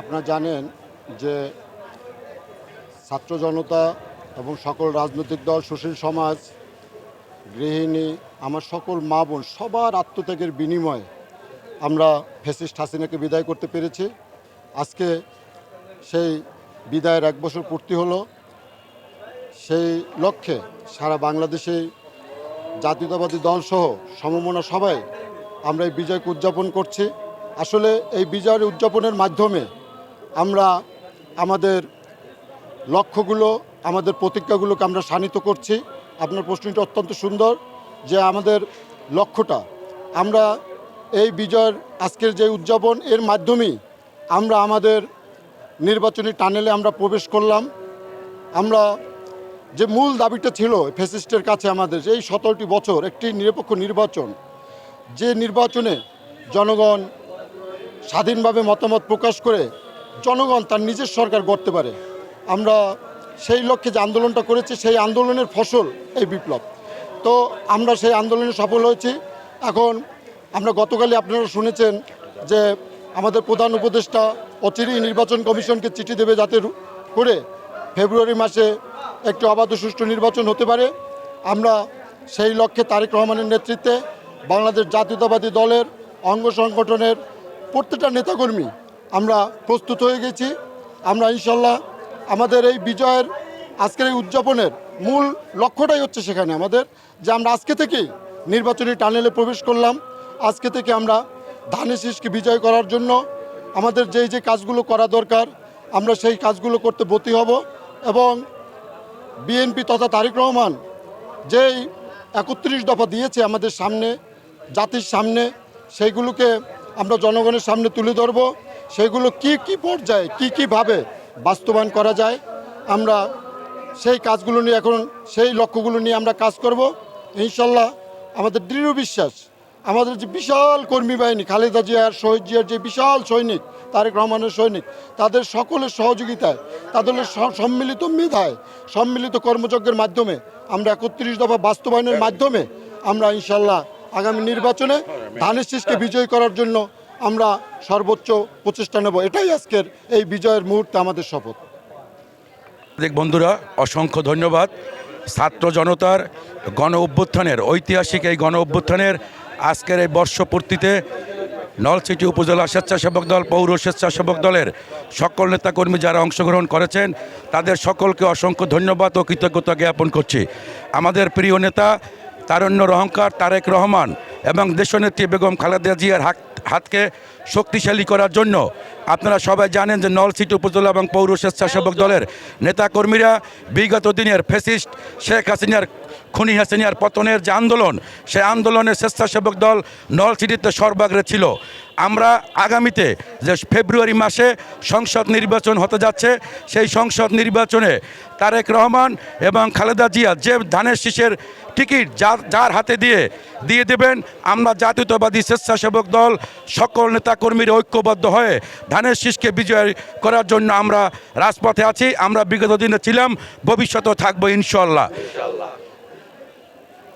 আপনারা জানেন যে ছাত্র জনতা এবং সকল রাজনৈতিক দল, সুশীল সমাজ, গৃহিণী, আমার সকল মা বোন, সবার আত্মত্যাগের বিনিময়ে আমরা ফেসিস্ট হাসিনাকে বিদায় করতে পেরেছি। আজকে সেই বিদায়ের এক বছর পূর্তি হলো। সেই লক্ষ্যে সারা বাংলাদেশে জাতীয়তাবাদী দলসহ সমমনা সবাই আমরা এই বিজয়কে উদযাপন করছি। আসলে এই বিজয়ের উদযাপনের মাধ্যমে আমরা আমাদের লক্ষ্যগুলো, আমাদের প্রতিজ্ঞাগুলোকে আমরা শানিত করছি। আপনার প্রশ্নটি অত্যন্ত সুন্দর যে আমাদের লক্ষ্যটা। আমরা এই বিজয়ের আজকের যে উদযাপন, এর মাধ্যমেই আমরা আমাদের নির্বাচনী টানেলে আমরা প্রবেশ করলাম। আমরা যে মূল দাবিটা ছিল ফেসিস্টের কাছে আমাদের এই সতেরোটি বছর একটি নিরপেক্ষ নির্বাচন, যে নির্বাচনে জনগণ স্বাধীনভাবে মতামত প্রকাশ করে জনগণ তার নিজের সরকার গড়তে পারে। আমরা সেই লক্ষ্যে যে আন্দোলনটা করেছি, সেই আন্দোলনের ফসল এই বিপ্লব। তো আমরা সেই আন্দোলনে সফল হয়েছি। এখন আমরা গতকালই আপনারা শুনেছেন যে আমাদের প্রধান উপদেষ্টা অচিরেই নির্বাচন কমিশনকে চিঠি দেবে যাতে করে ফেব্রুয়ারি মাসে একটি অবাধ সুষ্ঠু নির্বাচন হতে পারে। আমরা সেই লক্ষ্যে তারেক রহমানের নেতৃত্বে বাংলাদেশ জাতীয়তাবাদী দলের অঙ্গ সংগঠনের প্রত্যেকটা নেতাকর্মী আমরা প্রস্তুত হয়ে গেছি। আমরা ইনশাল্লাহ আমাদের এই বিজয়ের আজকের এই উদযাপনের মূল লক্ষ্যটাই হচ্ছে সেখানে আমাদের, যে আমরা আজকে থেকেই নির্বাচনী টানেলে প্রবেশ করলাম। আজকে থেকে আমরা ধানের শীষকে বিজয় করার জন্য আমাদের যেই যে কাজগুলো করা দরকার, আমরা সেই কাজগুলো করতে ব্রতী হব এবং বিএনপি তথা তারেক রহমান যেই একত্রিশ দফা দিয়েছে আমাদের সামনে, জাতির সামনে, সেইগুলোকে আমরা জনগণের সামনে তুলে ধরব। সেগুলো কি কি পর্যায়ে, কি কীভাবে বাস্তবায়ন করা যায়? আমরা সেই কাজগুলো নিয়ে এখন সেই লক্ষ্যগুলো নিয়ে আমরা কাজ করব। ইনশাল্লাহ আমাদের দৃঢ় বিশ্বাস, আমাদের যে বিশাল কর্মী বাহিনী, খালেদা জিয়ার, শহীদ জিয়ার যে বিশাল সৈনিক, তারেক রহমানের সৈনিক, তাদের সকলের সহযোগিতায়, তাদের সম্মিলিত মেধায়, সম্মিলিত কর্মযজ্ঞের মাধ্যমে আমরা একত্রিশ দফা বাস্তবায়নের মাধ্যমে আমরা ইনশাল্লাহ আগামী নির্বাচনে ধানের শীষকে বিজয় করার জন্য আমরা সর্বোচ্চ প্রচেষ্টা নেব। এটাই আজকের এই বিজয়ের মুহূর্তে আমাদের শপথ। বন্ধুরা, অসংখ্য ধন্যবাদ। ছাত্র জনতার গণ অভ্যুত্থানের, ঐতিহাসিক এই গণ অভ্যুত্থানের আজকের এই বর্ষপূর্তিতে নলছিটি উপজেলা স্বেচ্ছাসেবক দল, পৌর স্বেচ্ছাসেবক দলের সকল নেতাকর্মী যারা অংশগ্রহণ করেছেন, তাদের সকলকে অসংখ্য ধন্যবাদ ও কৃতজ্ঞতা জ্ঞাপন করছি। আমাদের প্রিয় নেতা তারণ্যর অহংকার তারেক রহমান এবং দেশনেত্রী বেগম খালেদা জিয়ার হাত হাতকে শক্তিশালী করার জন্য। আপনারা সবাই জানেন যে নলসিটি উপজেলা এবং পৌর স্বেচ্ছাসেবক দলের নেতাকর্মীরা বিগত দিনের ফেসিস্ট শেখ হাসিনার খুনি হাসিনার পতনের যে আন্দোলন, সেই আন্দোলনের স্বেচ্ছাসেবক দল নলছিটিতে সর্বাগ্রে ছিল। আমরা আগামীতে যে ফেব্রুয়ারি মাসে সংসদ নির্বাচন হতে যাচ্ছে, সেই সংসদ নির্বাচনে তারেক রহমান এবং খালেদা জিয়া যে ধানের শীষের টিকিট যার যার হাতে দিয়ে দিয়ে দেবেন, আমরা জাতীয়তাবাদী স্বেচ্ছাসেবক দল, সকল নেতাকর্মীর ঐক্যবদ্ধ হয়ে ধানের শীষকে বিজয় করার জন্য আমরা রাজপথে আছি, আমরা বিগত দিনে ছিলাম, ভবিষ্যতেও থাকব ইনশাল্লাহ